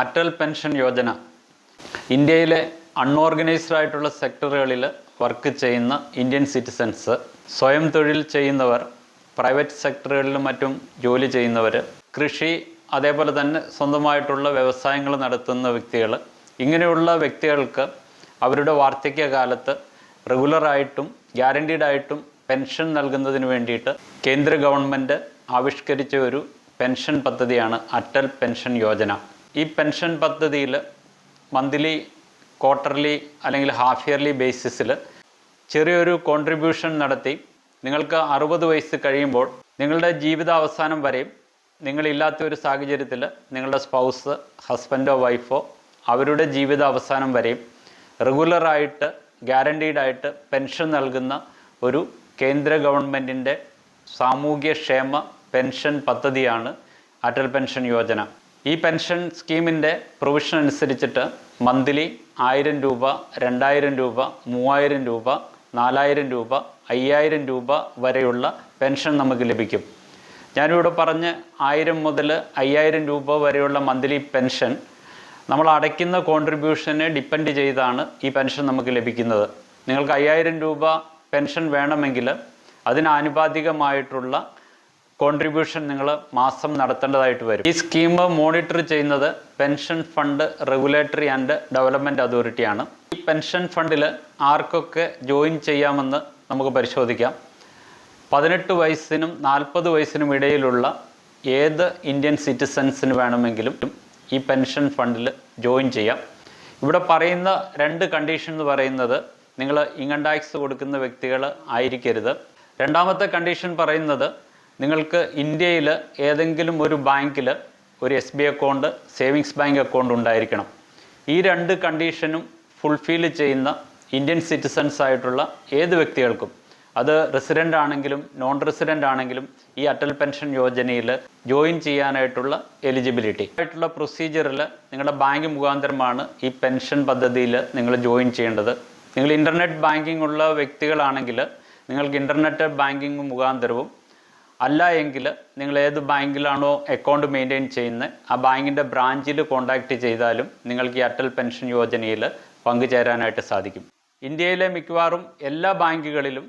Attal pension Yojana. ഇന്ത്യയിലെ unorganised ആയിട്ടുള്ള സെക്ടറുകളിൽ വർക്ക് ചെയ്യുന്ന ഇന്ത്യൻ സിറ്റിസൻസ് സ്വയം തൊഴിൽ ചെയ്യുന്നവർ പ്രൈവറ്റ് സെക്ടറുകളിലും മറ്റും ജോലി ചെയ്യുന്നവർ കൃഷി അതേപോലെ തന്നെ സ്വന്തമായിട്ടുള്ള വ്യവസായങ്ങൾ നടത്തുന്ന വ്യക്തികൾ ഇങ്ങനെയുള്ള വ്യക്തികൾക്ക് അവരുടെ വാർദ്ധക്യകാലത്ത് റെഗുലറായിട്ടും ഗ്യാരണ്ടീഡായിട്ടും പെൻഷൻ നൽകുന്നതിന് വേണ്ടിയിട്ട് കേന്ദ്ര ഗവൺമെന്റ് ആവിഷ്കരിച്ച ഒരു പെൻഷൻ പദ്ധതിയാണ് അറ്റൽ പെൻഷൻ യോജന. ഈ പെൻഷൻ പദ്ധതിയിൽ മന്ത്ലി ക്വാർട്ടർലി അല്ലെങ്കിൽ ഹാഫ് ഇയർലി ബേസിസിൽ ചെറിയൊരു കോൺട്രിബ്യൂഷൻ നടത്തി നിങ്ങൾക്ക് അറുപത് വയസ്സ് കഴിയുമ്പോൾ നിങ്ങളുടെ ജീവിതാവസാനം വരെയും നിങ്ങളില്ലാത്ത ഒരു സാഹചര്യത്തിൽ നിങ്ങളുടെ സ്പൗസ് ഹസ്ബൻഡോ വൈഫോ അവരുടെ ജീവിതാവസാനം വരെയും റെഗുലറായിട്ട് ഗ്യാരണ്ടീഡായിട്ട് പെൻഷൻ നൽകുന്ന ഒരു കേന്ദ്ര ഗവൺമെന്റിന്റെ സാമൂഹ്യക്ഷേമ പെൻഷൻ പദ്ധതിയാണ് അടൽ പെൻഷൻ യോജന. ഈ പെൻഷൻ സ്കീമിന്റെ പ്രൊവിഷൻ അനുസരിച്ചിട്ട് മന്ത്ലി ആയിരം രൂപ രണ്ടായിരം രൂപ മൂവായിരം രൂപ നാലായിരം രൂപ അയ്യായിരം രൂപ വരെയുള്ള പെൻഷൻ നമുക്ക് ലഭിക്കും. ഞാനിവിടെ പറഞ്ഞ് ആയിരം മുതൽ അയ്യായിരം രൂപ വരെയുള്ള മന്ത്ലി പെൻഷൻ നമ്മൾ അടയ്ക്കുന്ന കോൺട്രിബ്യൂഷനെ ഡിപ്പെൻഡ് ചെയ്താണ് ഈ പെൻഷൻ നമുക്ക് ലഭിക്കുന്നത്. നിങ്ങൾക്ക് അയ്യായിരം രൂപ പെൻഷൻ വേണമെങ്കിൽ അതിന് ആനുപാതികമായിട്ടുള്ള കോൺട്രിബ്യൂഷൻ നിങ്ങൾ മാസം നടത്തേണ്ടതായിട്ട് വരും. ഈ സ്കീം മോണിറ്റർ ചെയ്യുന്നത് pension fund regulatory and development അതോറിറ്റിയാണ് ഈ പെൻഷൻ ഫണ്ടിൽ ആർക്കൊക്കെ ജോയിൻ ചെയ്യാമെന്ന് നമുക്ക് പരിശോധിക്കാം. പതിനെട്ട് വയസ്സിനും നാൽപ്പത് വയസ്സിനും ഇടയിലുള്ള ഏത് ഇന്ത്യൻ സിറ്റിസൻസിന് വേണമെങ്കിലും ഈ പെൻഷൻ ഫണ്ടിൽ ജോയിൻ ചെയ്യാം. ഇവിടെ പറയുന്ന രണ്ട് കണ്ടീഷൻ എന്ന് പറയുന്നത് നിങ്ങൾ ഇൻകം ടാക്സ് കൊടുക്കുന്ന വ്യക്തികൾ ആയിരിക്കരുത്. രണ്ടാമത്തെ കണ്ടീഷൻ പറയുന്നത് നിങ്ങൾക്ക് ഇന്ത്യയിൽ ഏതെങ്കിലും ഒരു ബാങ്കിൽ ഒരു S B account savings bank account ഉണ്ടായിരിക്കണം. ഈ രണ്ട് കണ്ടീഷനും ഫുൾഫിൽ ചെയ്യുന്ന ഇന്ത്യൻ സിറ്റിസൺസ് ആയിട്ടുള്ള ഏത് വ്യക്തികൾക്കും അത് റെസിഡന്റ് ആണെങ്കിലും നോൺ റെസിഡന്റ് ആണെങ്കിലും ഈ അടൽ പെൻഷൻ യോജനയിൽ ജോയിൻ ചെയ്യാനായിട്ടുള്ള എലിജിബിലിറ്റി ആയിട്ടുള്ള പ്രൊസീജിയറിൽ നിങ്ങളുടെ ബാങ്ക് മുഖാന്തരമാണ് ഈ പെൻഷൻ പദ്ധതിയിൽ നിങ്ങൾ ജോയിൻ ചെയ്യേണ്ടത്. നിങ്ങൾ ഇന്റർനെറ്റ് ബാങ്കിംഗ് ഉള്ള വ്യക്തികളാണെങ്കിൽ നിങ്ങൾക്ക് ഇന്റർനെറ്റ് ബാങ്കിങ് മുഖാന്തരവും അല്ല എങ്കിൽ നിങ്ങൾ ഏത് ബാങ്കിലാണോ അക്കൗണ്ട് മെയിന്റെയിൻ ചെയ്യുന്നത് ആ ബാങ്കിന്റെ ബ്രാഞ്ചിൽ കോൺടാക്റ്റ് ചെയ്താലും നിങ്ങൾക്ക് ഈ പെൻഷൻ യോജനയിൽ പങ്കുചേരാനായിട്ട് സാധിക്കും. ഇന്ത്യയിലെ മിക്കവാറും എല്ലാ ബാങ്കുകളിലും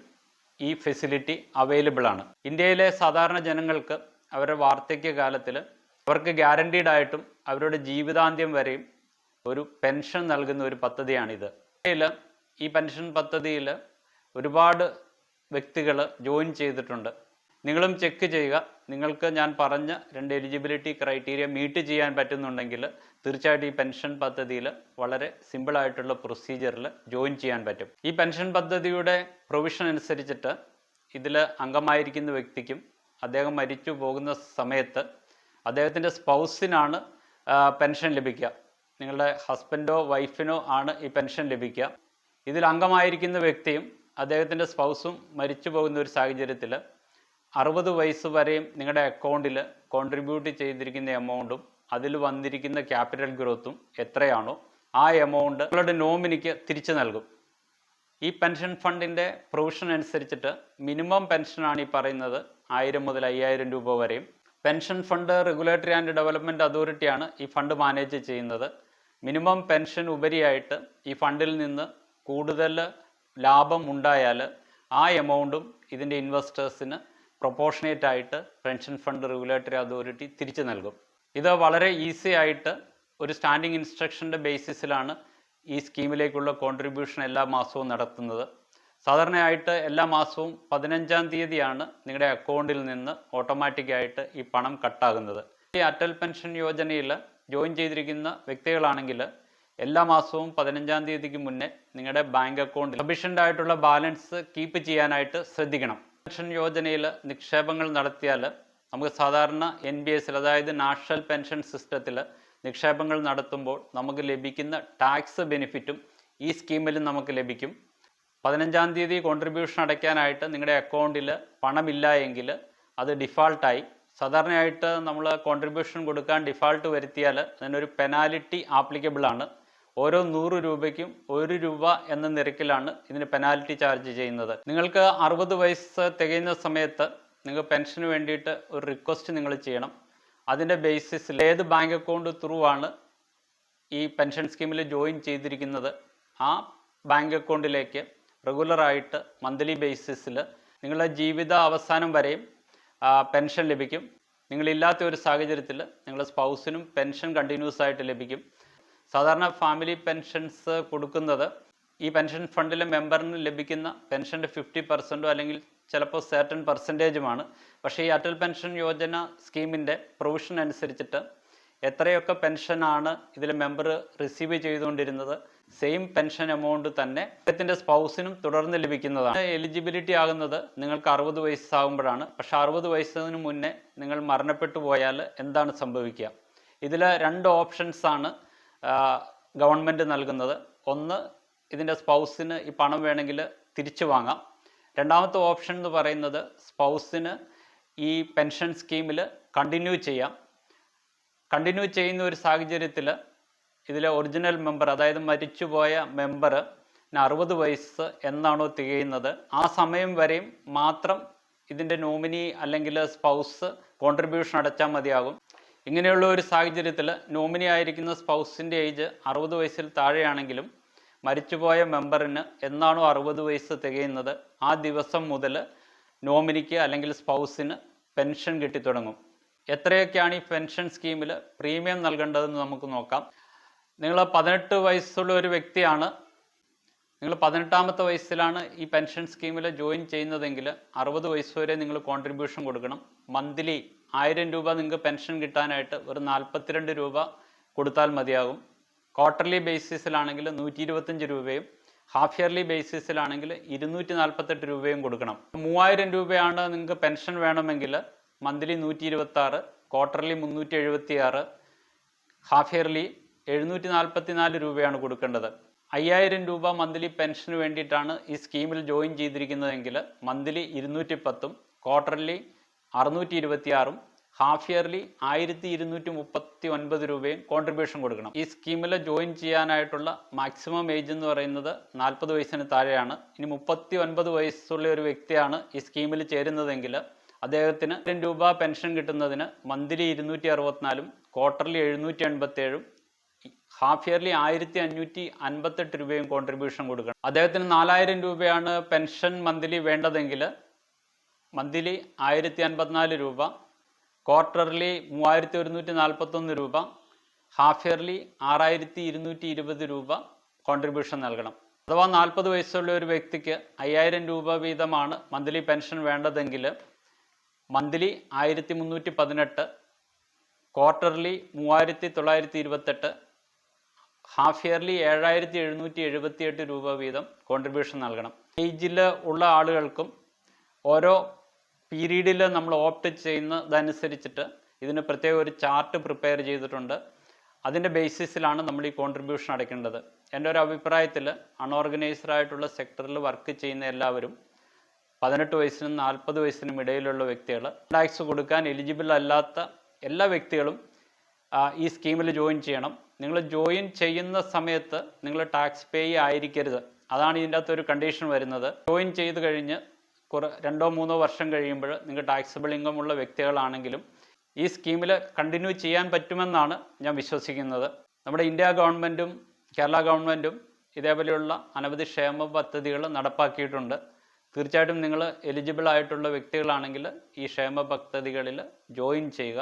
ഈ ഫെസിലിറ്റി അവൈലബിൾ ആണ്. ഇന്ത്യയിലെ സാധാരണ ജനങ്ങൾക്ക് അവരുടെ വാർദ്ധക്യകാലത്തിൽ അവർക്ക് ഗ്യാരണ്ടീഡ് ആയിട്ടും അവരുടെ ജീവിതാന്ത്യം വരെയും ഒരു പെൻഷൻ നൽകുന്ന ഒരു പദ്ധതിയാണിത്. ഇന്ത്യയിൽ ഈ പെൻഷൻ പദ്ധതിയിൽ ഒരുപാട് വ്യക്തികൾ ജോയിൻ ചെയ്തിട്ടുണ്ട്. നിങ്ങളും ചെക്ക് ചെയ്യുക. നിങ്ങൾക്ക് ഞാൻ പറഞ്ഞ രണ്ട് എലിജിബിലിറ്റി ക്രൈറ്റീരിയ മീറ്റ് ചെയ്യാൻ പറ്റുന്നുണ്ടെങ്കിൽ തീർച്ചയായിട്ടും ഈ പെൻഷൻ പദ്ധതിയിൽ വളരെ സിമ്പിളായിട്ടുള്ള പ്രൊസീജിയറിൽ ജോയിൻ ചെയ്യാൻ പറ്റും. ഈ പെൻഷൻ പദ്ധതിയുടെ പ്രൊവിഷൻ അനുസരിച്ചിട്ട് ഇതിൽ അംഗമായിരിക്കുന്ന വ്യക്തിക്കും അദ്ദേഹം മരിച്ചു പോകുന്ന സമയത്ത് അദ്ദേഹത്തിന്റെ സ്പൗസിനാണ് പെൻഷൻ ലഭിക്കുക. നിങ്ങളുടെ ഹസ്ബൻഡോ വൈഫിനോ ആണ് ഈ പെൻഷൻ ലഭിക്കുക. ഇതിൽ അംഗമായിരിക്കുന്ന വ്യക്തിയും അദ്ദേഹത്തിന്റെ സ്പൗസും മരിച്ചു പോകുന്ന ഒരു സാഹചര്യത്തിൽ അറുപത് വയസ്സ് വരെയും നിങ്ങളുടെ അക്കൗണ്ടിൽ കോൺട്രിബ്യൂട്ട് ചെയ്തിരിക്കുന്ന എമൗണ്ടും അതിൽ വന്നിരിക്കുന്ന ക്യാപിറ്റൽ ഗ്രോത്തും എത്രയാണോ ആ എമൗണ്ട് നിങ്ങളുടെ നോമിനിക്ക് തിരിച്ചു നൽകും. ഈ പെൻഷൻ ഫണ്ടിന്റെ പ്രൊവിഷൻ അനുസരിച്ചിട്ട് മിനിമം പെൻഷനാണ് ഈ പറയുന്നത് ആയിരം മുതൽ അയ്യായിരം രൂപ വരെയും. Pension fund regulatory and development അതോറിറ്റിയാണ് ഈ ഫണ്ട് മാനേജ് ചെയ്യുന്നത്. മിനിമം പെൻഷൻ ഉപരിയായിട്ട് ഈ ഫണ്ടിൽ നിന്ന് കൂടുതൽ ലാഭം ഉണ്ടായാൽ ആ എമൗണ്ടും ഇതിന്റെ ഇൻവെസ്റ്റേഴ്സിന് പ്രൊപ്പോർഷനേറ്റ് ആയിട്ട് പെൻഷൻ ഫണ്ട് റെഗുലേറ്ററി അതോറിറ്റി തിരിച്ചു നൽകും. ഇത് വളരെ ഈസി ആയിട്ട് ഒരു സ്റ്റാൻഡിംഗ് ഇൻസ്ട്രക്ഷന്റെ ബേസിസിലാണ് ഈ സ്കീമിലേക്കുള്ള കോൺട്രിബ്യൂഷൻ എല്ലാ മാസവും നടത്തുന്നത്. സാധാരണയായിട്ട് എല്ലാ മാസവും പതിനഞ്ചാം തീയതിയാണ് നിങ്ങളുടെ അക്കൗണ്ടിൽ നിന്ന് ഓട്ടോമാറ്റിക്കായിട്ട് ഈ പണം കട്ടാകുന്നത്. ഈ അറ്റൽ പെൻഷൻ യോജനയിൽ ജോയിൻ ചെയ്തിരിക്കുന്ന വ്യക്തികളാണെങ്കിൽ എല്ലാ മാസവും പതിനഞ്ചാം തീയതിക്ക് മുന്നേ നിങ്ങളുടെ ബാങ്ക് അക്കൗണ്ടിൽ സഫീഷ്യന്റ് ആയിട്ടുള്ള ബാലൻസ് കീപ്പ് ചെയ്യാനായിട്ട് ശ്രദ്ധിക്കണം. പെൻഷൻ യോജനയിൽ നിക്ഷേപങ്ങൾ നടത്തിയാൽ നമുക്ക് സാധാരണ എൻ ബി എസിൽ അതായത് നാഷണൽ പെൻഷൻ സിസ്റ്റത്തിൽ നിക്ഷേപങ്ങൾ നടത്തുമ്പോൾ നമുക്ക് ലഭിക്കുന്ന ടാക്സ് ബെനിഫിറ്റും ഈ സ്കീമിലും നമുക്ക് ലഭിക്കും. പതിനഞ്ചാം തീയതി കോൺട്രിബ്യൂഷൻ അടയ്ക്കാനായിട്ട് നിങ്ങളുടെ അക്കൗണ്ടിൽ പണമില്ല എങ്കിൽ അത് ഡിഫാൾട്ടായി. സാധാരണയായിട്ട് നമ്മൾ കോൺട്രിബ്യൂഷൻ കൊടുക്കാൻ ഡിഫാൾട്ട് വരുത്തിയാൽ അതിനൊരു പെനാലിറ്റി ആപ്ലിക്കബിൾ ആണ് ഓരോ നൂറ് രൂപയ്ക്കും ഒരു രൂപ എന്ന നിരക്കിലാണ് ഇതിന് പെനാൽറ്റി ചാർജ് ചെയ്യുന്നത്. നിങ്ങൾക്ക് അറുപത് വയസ്സ് തികയുന്ന സമയത്ത് നിങ്ങൾ പെൻഷന് വേണ്ടിയിട്ട് ഒരു റിക്വസ്റ്റ് നിങ്ങൾ ചെയ്യണം. അതിന്റെ ബേസിസിൽ ഏത് ബാങ്ക് അക്കൗണ്ട് ത്രൂ ആണ് ഈ പെൻഷൻ സ്കീമിൽ ജോയിൻ ചെയ്തിരിക്കുന്നത്. ആ ബാങ്ക് അക്കൗണ്ടിലേക്ക് റെഗുലറായിട്ട് മന്ത്ലി ബേസിസിൽ നിങ്ങളുടെ ജീവിത അവസാനം വരെയും പെൻഷൻ ലഭിക്കും. നിങ്ങളില്ലാത്ത ഒരു സാഹചര്യത്തിൽ നിങ്ങളുടെ സ്പൗസിനും പെൻഷൻ കണ്ടിന്യൂസ് ആയിട്ട് ലഭിക്കും. സാധാരണ ഫാമിലി പെൻഷൻസ് കൊടുക്കുന്നത് ഈ പെൻഷൻ ഫണ്ടിലെ മെമ്പറിന് ലഭിക്കുന്ന പെൻഷന്റെ ഫിഫ്റ്റി പെർസെന്റോ അല്ലെങ്കിൽ ചിലപ്പോൾ സേർട്ടൺ പെർസെന്റേജുമാണ് പക്ഷേ ഈ അടൽ പെൻഷൻ യോജന സ്കീമിന്റെ പ്രൊവിഷൻ അനുസരിച്ചിട്ട് എത്രയൊക്കെ പെൻഷനാണ് ഇതിലെ മെമ്പർ റിസീവ് ചെയ്തുകൊണ്ടിരുന്നത് സെയിം പെൻഷൻ എമൗണ്ട് തന്നെ അദ്ദേഹത്തിന്റെ സ്പൗസിനും തുടർന്ന് ലഭിക്കുന്നതാണ്. എലിജിബിലിറ്റി ആകുന്നത് നിങ്ങൾക്ക് അറുപത് വയസ്സാകുമ്പോഴാണ് പക്ഷേ അറുപത് വയസ്സിന് മുന്നേ നിങ്ങൾ മരണപ്പെട്ടു പോയാൽ എന്താണ് സംഭവിക്കുക? ഇതിൽ രണ്ട് ഓപ്ഷൻസ് ആണ് ഗവൺമെന്റ് നൽകുന്നത്. ഒന്ന് ഇതിന്റെ സ്പൗസിന് ഈ പണം വേണമെങ്കിൽ തിരിച്ചു വാങ്ങാം. രണ്ടാമത്തെ ഓപ്ഷൻ എന്ന് പറയുന്നത് സ്പൗസിന് ഈ പെൻഷൻ സ്കീമിൽ കണ്ടിന്യൂ ചെയ്യാം. കണ്ടിന്യൂ ചെയ്യുന്ന ഒരു സാഹചര്യത്തിൽ ഇതിലെ ഒറിജിനൽ മെമ്പർ അതായത് മരിച്ചുപോയ മെമ്പർ അറുപത് വയസ്സ് എന്നാണോ തികയുന്നത്. ആ സമയം വരെയും മാത്രം ഇതിന്റെ നോമിനി അല്ലെങ്കിൽ സ്പൗസ് കോൺട്രിബ്യൂഷൻ അടച്ചാൽ മതിയാകും. ഇങ്ങനെയുള്ള ഒരു സാഹചര്യത്തിൽ നോമിനി ആയിരിക്കുന്ന സ്പൗസിന്റെ ഏജ് അറുപത് വയസ്സിൽ താഴെയാണെങ്കിലും മരിച്ചുപോയ മെമ്പറിന് എന്നാണോ അറുപത് വയസ്സ് തികയുന്നത് ആ ദിവസം മുതൽ നോമിനിക്ക് അല്ലെങ്കിൽ സ്പൗസിന് പെൻഷൻ കിട്ടിത്തുടങ്ങും എത്രയൊക്കെയാണ് ഈ പെൻഷൻ സ്കീമിൽ പ്രീമിയം നൽകേണ്ടതെന്ന് നമുക്ക് നോക്കാം. നിങ്ങൾ പതിനെട്ട് വയസ്സുള്ള ഒരു വ്യക്തിയാണ് നിങ്ങൾ പതിനെട്ടാമത്തെ വയസ്സിലാണ് ഈ പെൻഷൻ സ്കീമിൽ ജോയിൻ ചെയ്യുന്നതെങ്കിൽ അറുപത് വയസ്സ് വരെ നിങ്ങൾ കോൺട്രിബ്യൂഷൻ കൊടുക്കണം. മന്ത്ലി ആയിരം രൂപ നിങ്ങൾക്ക് പെൻഷൻ കിട്ടാനായിട്ട് ഒരു നാൽപ്പത്തിരണ്ട് രൂപ കൊടുത്താൽ മതിയാകും. ക്വാർട്ടർലി ബേസിസിലാണെങ്കിൽ നൂറ്റി ഇരുപത്തഞ്ച് രൂപയും ഹാഫ് ഇയർലി ബേസിസിലാണെങ്കിൽ ഇരുന്നൂറ്റി നാൽപ്പത്തെട്ട് രൂപയും കൊടുക്കണം. മൂവായിരം രൂപയാണ് നിങ്ങൾക്ക് പെൻഷൻ വേണമെങ്കിൽ മന്ത്ലി നൂറ്റി ഇരുപത്തി ആറ് ക്വാർട്ടർലി മുന്നൂറ്റി എഴുപത്തി ആറ് ഹാഫ് ഇയർലി എഴുന്നൂറ്റി നാൽപ്പത്തി നാല് രൂപയാണ് കൊടുക്കേണ്ടത്. അയ്യായിരം രൂപ മന്ത്ലി പെൻഷന് വേണ്ടിയിട്ടാണ് ഈ സ്കീമിൽ ജോയിൻ ചെയ്തിരിക്കുന്നതെങ്കിൽ മന്ത്ലി ഇരുന്നൂറ്റി പത്തും ക്വാർട്ടർലി അറുന്നൂറ്റി ഇരുപത്തിയാറും ഹാഫ് ഇയർലി ആയിരത്തി ഇരുന്നൂറ്റി മുപ്പത്തി ഒൻപത് രൂപയും കോൺട്രിബ്യൂഷൻ കൊടുക്കണം. ഈ സ്കീമിൽ ജോയിൻ ചെയ്യാനായിട്ടുള്ള മാക്സിമം ഏജ് എന്ന് പറയുന്നത് നാൽപ്പത് വയസ്സിന് താഴെയാണ്. ഇനി മുപ്പത്തി ഒൻപത് വയസ്സുള്ള ഒരു വ്യക്തിയാണ് ഈ സ്കീമിൽ ചേരുന്നതെങ്കിൽ അദ്ദേഹത്തിന് രൂപ പെൻഷൻ കിട്ടുന്നതിന് മന്ത്ലി ഇരുന്നൂറ്റി അറുപത്തിനാലും ക്വാർട്ടർലി എഴുന്നൂറ്റി എൺപത്തേഴും ഹാഫ് ഇയർലി ആയിരത്തി അഞ്ഞൂറ്റി അൻപത്തെട്ട് രൂപയും കോൺട്രിബ്യൂഷൻ കൊടുക്കണം. അദ്ദേഹത്തിന് നാലായിരം രൂപയാണ് പെൻഷൻ മന്ത്ലി വേണ്ടതെങ്കിൽ മന്ത്ലി ആയിരത്തി അൻപത്തിനാല് രൂപ ക്വാർട്ടർലി മൂവായിരത്തി ഒരുന്നൂറ്റി നാൽപ്പത്തൊന്ന് രൂപ ഹാഫ് ഇയർലി ആറായിരത്തി ഇരുന്നൂറ്റി ഇരുപത് രൂപ കോൺട്രിബ്യൂഷൻ നൽകണം. അഥവാ നാൽപ്പത് വയസ്സുള്ള ഒരു വ്യക്തിക്ക് അയ്യായിരം രൂപ വീതമാണ് മന്ത്ലി പെൻഷൻ വേണ്ടതെങ്കിൽ മന്ത്ലി ആയിരത്തി മുന്നൂറ്റി പതിനെട്ട് ക്വാർട്ടർലി മൂവായിരത്തി തൊള്ളായിരത്തി ഇരുപത്തെട്ട് ഹാഫ് ഇയർലി ഏഴായിരത്തി എഴുന്നൂറ്റി എഴുപത്തി എട്ട് രൂപ വീതം കോൺട്രിബ്യൂഷൻ നൽകണം. ഏജിൽ ഉള്ള ആളുകൾക്കും ഓരോ പീരീഡിൽ നമ്മൾ ഓപ്റ്റ് ചെയ്യുന്നതനുസരിച്ചിട്ട് ഇതിന് പ്രത്യേക ഒരു ചാർട്ട് പ്രിപ്പയർ ചെയ്തിട്ടുണ്ട്. അതിന്റെ ബേസിസിലാണ് നമ്മൾ ഈ കോൺട്രിബ്യൂഷൻ അടയ്ക്കേണ്ടത്. എന്റെ ഒരു അഭിപ്രായത്തിൽ അൺഓർഗനൈസ്ഡ് ആയിട്ടുള്ള സെക്ടറിൽ വർക്ക് ചെയ്യുന്ന എല്ലാവരും പതിനെട്ട് വയസ്സിനും നാൽപ്പത് വയസ്സിനും ഇടയിലുള്ള വ്യക്തികൾ ടാക്സ് കൊടുക്കാൻ എലിജിബിൾ അല്ലാത്ത എല്ലാ വ്യക്തികളും ഈ സ്കീമിൽ ജോയിൻ ചെയ്യണം. നിങ്ങൾ ജോയിൻ ചെയ്യുന്ന സമയത്ത് നിങ്ങൾ ടാക്സ് പേ ആയിരിക്കരുത്. അതാണ് ഇതിന്റെ അകത്ത് ഒരു കണ്ടീഷൻ വരുന്നത്. ജോയിൻ ചെയ്ത് കഴിഞ്ഞ് കുറേ രണ്ടോ മൂന്നോ വർഷം കഴിയുമ്പോൾ നിങ്ങൾ ടാക്സബിൾ ഉള്ള വ്യക്തികളാണെങ്കിലും ഈ സ്കീമിൽ കണ്ടിന്യൂ ചെയ്യാൻ പറ്റുമെന്നാണ് ഞാൻ വിശ്വസിക്കുന്നത്. നമ്മുടെ ഇന്ത്യ ഗവൺമെന്റും കേരള ഗവൺമെന്റും ഇതേപോലെയുള്ള അനവധി ക്ഷേമ പദ്ധതികൾ നടപ്പാക്കിയിട്ടുണ്ട്. തീർച്ചയായിട്ടും നിങ്ങൾ എലിജിബിൾ ആയിട്ടുള്ള വ്യക്തികളാണെങ്കിൽ ഈ ക്ഷേമ പദ്ധതികളിൽ ജോയിൻ ചെയ്യുക.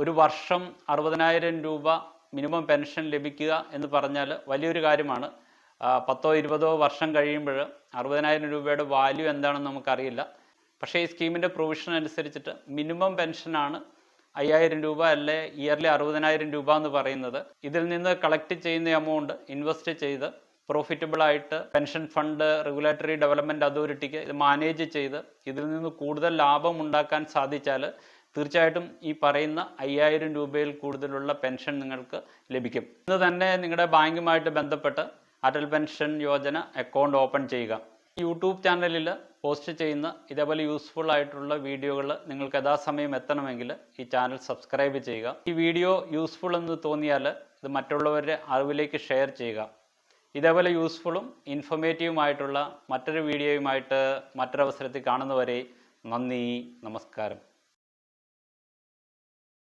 ഒരു വർഷം അറുപതിനായിരം രൂപ മിനിമം പെൻഷൻ ലഭിക്കുക എന്ന് പറഞ്ഞാൽ വലിയൊരു കാര്യമാണ്. പത്തോ ഇരുപതോ വർഷം കഴിയുമ്പോൾ അറുപതിനായിരം രൂപയുടെ വാല്യൂ എന്താണെന്ന് നമുക്കറിയില്ല. പക്ഷേ ഈ സ്കീമിന്റെ പ്രൊവിഷൻ അനുസരിച്ചിട്ട് മിനിമം പെൻഷനാണ് അയ്യായിരം രൂപ അല്ലെ ഇയർലി അറുപതിനായിരം രൂപ എന്ന് പറയുന്നത്. ഇതിൽ നിന്ന് കളക്ട് ചെയ്യുന്ന എമൗണ്ട് ഇൻവെസ്റ്റ് ചെയ്ത് പ്രോഫിറ്റബിൾ ആയിട്ട് പെൻഷൻ ഫണ്ട് റെഗുലേറ്ററി ഡെവലപ്മെന്റ് അതോറിറ്റിക്ക് ഇത് മാനേജ് ചെയ്ത് ഇതിൽ നിന്ന് കൂടുതൽ ലാഭം ഉണ്ടാക്കാൻ സാധിച്ചാൽ തീർച്ചയായിട്ടും ഈ പറയുന്ന അയ്യായിരം രൂപയിൽ കൂടുതലുള്ള പെൻഷൻ നിങ്ങൾക്ക് ലഭിക്കും. ഇന്ന് തന്നെ നിങ്ങളുടെ ബാങ്കുമായിട്ട് ബന്ധപ്പെട്ട് Atal pension Yojana account open ചെയ്യുക. യൂട്യൂബ് ചാനലിൽ പോസ്റ്റ് ചെയ്യുന്ന ഇതേപോലെ യൂസ്ഫുൾ ആയിട്ടുള്ള വീഡിയോകൾ നിങ്ങൾക്ക് യഥാസമയം എത്തണമെങ്കിൽ ഈ ചാനൽ സബ്സ്ക്രൈബ് ചെയ്യുക. ഈ വീഡിയോ യൂസ്ഫുൾ എന്ന് തോന്നിയാൽ ഇത് മറ്റുള്ളവരുടെ അറിവിലേക്ക് ഷെയർ ചെയ്യുക. ഇതേപോലെ യൂസ്ഫുള്ളും ഇൻഫർമേറ്റീവുമായിട്ടുള്ള മറ്റൊരു വീഡിയോയുമായിട്ട് മറ്റൊരവസരത്തിൽ കാണുന്നവരെ നന്ദി നമസ്കാരം.